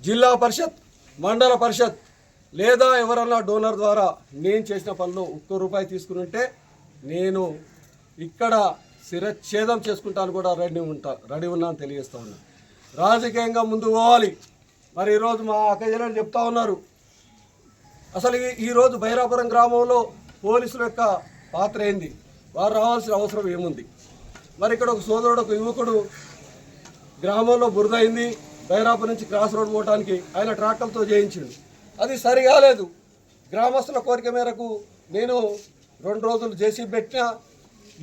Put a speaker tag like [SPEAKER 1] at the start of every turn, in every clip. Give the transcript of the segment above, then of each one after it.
[SPEAKER 1] జిల్లా పరిషత్ మండల పరిషత్ లేదా ఎవరన్నా డోనర్ ద్వారా నేను చేసిన పనులు ఒక్క రూపాయి తీసుకుని ఉంటే నేను ఇక్కడ శిరచ్ఛేదం చేసుకుంటాను కూడా రెడీ ఉంటా రెడీ ఉన్నా అని తెలియజేస్తా ఉన్నా. రాజకీయంగా ముందు పోవాలి. మరి ఈరోజు మా అక్కజలను చెప్తా ఉన్నారు. అసలు ఈ- ఈరోజు బైరాపురం గ్రామంలో పోలీసుల యొక్క పాత్ర ఏంది? వారు రావాల్సిన అవసరం ఏముంది? మరి ఇక్కడ ఒక సోదరుడు ఒక యువకుడు గ్రామంలో బురదైంది దైరాపు నుంచి క్రాస్ రోడ్ పోవడానికి ఆయన ట్రాక్టర్తో చేయించిండు. అది సరి కాలేదు గ్రామస్తుల కోరిక మేరకు నేను రెండు రోజులు చేసి పెట్టిన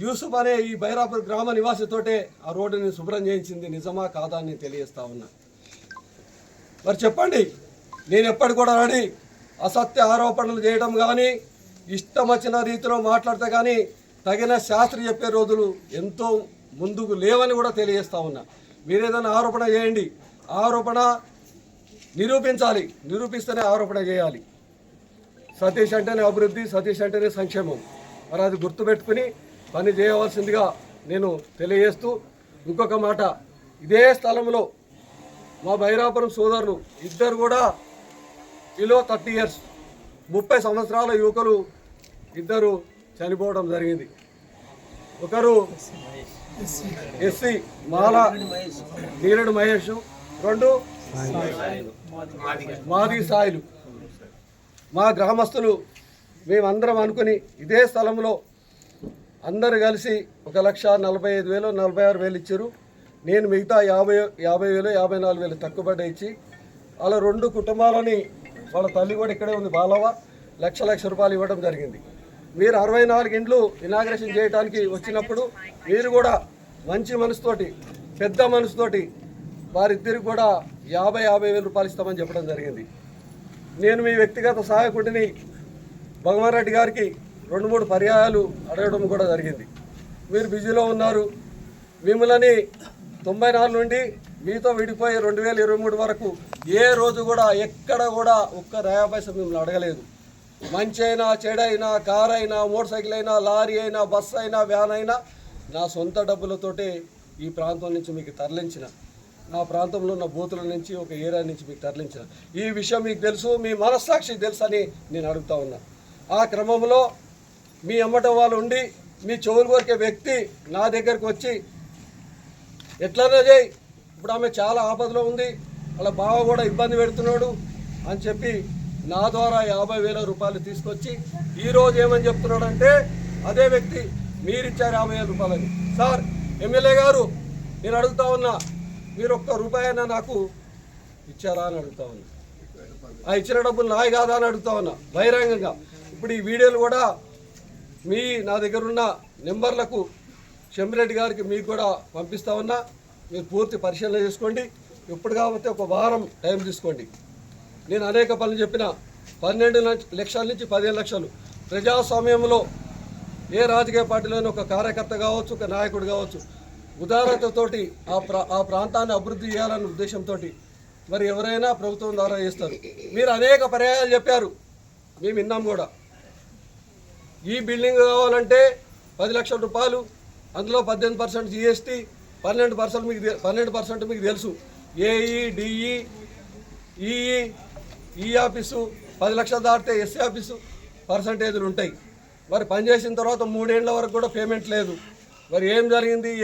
[SPEAKER 1] యూసుఫ్ అనే ఈ బైరాపూర్ గ్రామ నివాసితోటే ఆ రోడ్డుని శుభ్రం చేయించింది నిజమా కాదా అని తెలియజేస్తా ఉన్నా. మరి చెప్పండి నేను ఎప్పటి కూడా రాని అసత్య ఆరోపణలు చేయడం కానీ ఇష్టం వచ్చిన రీతిలో మాట్లాడితే కానీ తగిన శాస్త్రి చెప్పే రోజులు ఎంతో ముందుకు లేవని కూడా తెలియజేస్తా ఉన్నా. మీరు ఏదైనా ఆరోపణ చేయండి. ఆరోపణ నిరూపించాలి. నిరూపిస్తేనే ఆరోపణ చేయాలి. సతీష్ అంటేనే అభివృద్ధి సతీష్ అంటేనే సంక్షేమం. మరి అది గుర్తుపెట్టుకుని పని చేయవలసిందిగా నేను తెలియజేస్తూ ఇంకొక మాట. ఇదే స్థలంలో మా బైరాపురం సోదరులు ఇద్దరు కూడా బిలో థర్టీ ఇయర్స్ ముప్పై సంవత్సరాల యువకులు ఇద్దరు చనిపోవడం జరిగింది. ఒకరు ఎస్సీ మాల నీరడు మహేష్. రెండు మాది సాయిలు. మా గ్రామస్తులు మేమందరం అనుకుని ఇదే స్థలంలో అందరు కలిసి ఒక లక్ష నలభై ఐదు వేలు నలభై ఆరు వేలు ఇచ్చారు. నేను మిగతా యాభై యాభై వేలు యాభై నాలుగు వేలు తక్కువ పడ్డ ఇచ్చి వాళ్ళ రెండు కుటుంబాలని వాళ్ళ తల్లి కూడా ఇక్కడే ఉంది బాలవ లక్ష లక్ష రూపాయలు ఇవ్వడం జరిగింది. మీరు అరవై నాలుగు ఇండ్లు ఇనాగ్రేషన్ చేయడానికి వచ్చినప్పుడు మీరు కూడా మంచి మనసుతోటి పెద్ద మనసుతోటి వారిద్దరికి కూడా యాభై యాభై వేల రూపాయలు ఇస్తామని చెప్పడం జరిగింది. నేను మీ వ్యక్తిగత సహాయకుడిని భగవాన్ రెడ్డి గారికి రెండు మూడు పర్యాయాలు అడగడం కూడా జరిగింది. మీరు బిజీలో ఉన్నారు. మిమ్మల్ని తొంభై నాలుగు నుండి మీతో విడిపోయి రెండు వేల ఇరవై మూడు వరకు ఏ రోజు కూడా ఎక్కడ కూడా ఒక్క రాయా మిమ్మల్ని అడగలేదు. మంచి అయినా చెడైనా కార్ అయినా మోటార్ సైకిల్ అయినా లారీ అయినా బస్సు అయినా వ్యాన్ అయినా నా సొంత డబ్బులతోటే ఈ ప్రాంతం నుంచి మీకు తరలించిన నా ప్రాంతంలో ఉన్న బూతుల నుంచి ఒక ఏరియా నుంచి మీకు తరలించిన. ఈ విషయం మీకు తెలుసు మీ మనస్సాక్షికి తెలుసు అని నేను అడుగుతా ఉన్నా. ఆ క్రమంలో మీ అమ్మట వాళ్ళు ఉండి మీ చెవులు కోరికే వ్యక్తి నా దగ్గరకు వచ్చి ఎట్లనే చేయి ఇప్పుడు ఆమె చాలా ఆపదలో ఉంది వాళ్ళ బావ కూడా ఇబ్బంది పెడుతున్నాడు అని చెప్పి నా ద్వారా యాభై వేల రూపాయలు తీసుకొచ్చి ఈరోజు ఏమని చెప్తున్నాడంటే అదే వ్యక్తి మీరిచ్చారు యాభై వేల రూపాయలని. సార్ ఎమ్మెల్యే గారు నేను అడుగుతా ఉన్నా మీరు ఒక్క రూపాయి అయినా నాకు ఇచ్చారా అని అడుగుతా ఉన్నా. ఆ ఇచ్చిన డబ్బులు నాయి కాదా అని అడుగుతా ఉన్నా బహిరంగంగా. ఇప్పుడు ఈ వీడియోలు కూడా మీ నా దగ్గర ఉన్న నెంబర్లకు చెంబిరెడ్డి గారికి మీకు కూడా పంపిస్తా ఉన్నా. మీరు పూర్తి పరిశీలన చేసుకోండి. ఇప్పుడు కాబట్టి ఒక వారం టైం తీసుకోండి. నేను అనేక పనులు చెప్పిన పన్నెండు లక్షల నుంచి పదిహేను లక్షలు. ప్రజాస్వామ్యంలో ఏ రాజకీయ పార్టీలోనూ ఒక కార్యకర్త కావచ్చు ఒక నాయకుడు కావచ్చు ఉదారతతోటి ఆ ప్రా ఆ ప్రాంతాన్ని అభివృద్ధి చేయాలనే ఉద్దేశంతో మరి ఎవరైనా ప్రభుత్వం ద్వారా చేస్తారు. మీరు అనేక పర్యాయాలు చెప్పారు. మేము విన్నాం కూడా. ఈ బిల్డింగ్ కావాలంటే పది లక్షల రూపాయలు అందులో పద్దెనిమిది పర్సెంట్ జిఎస్టీ పన్నెండు పర్సెంట్ మీకు పన్నెండు పర్సెంట్ మీకు తెలుసు. ఏఈ డిఈ ఈఈ ఈ ఆఫీసు పది లక్షలు దాటితే ఎస్సీ ఆఫీసు పర్సంటేజీలు ఉంటాయి. మరి పనిచేసిన తర్వాత మూడేళ్ళ వరకు కూడా పేమెంట్ లేదు. మరి ఏం జరిగింది?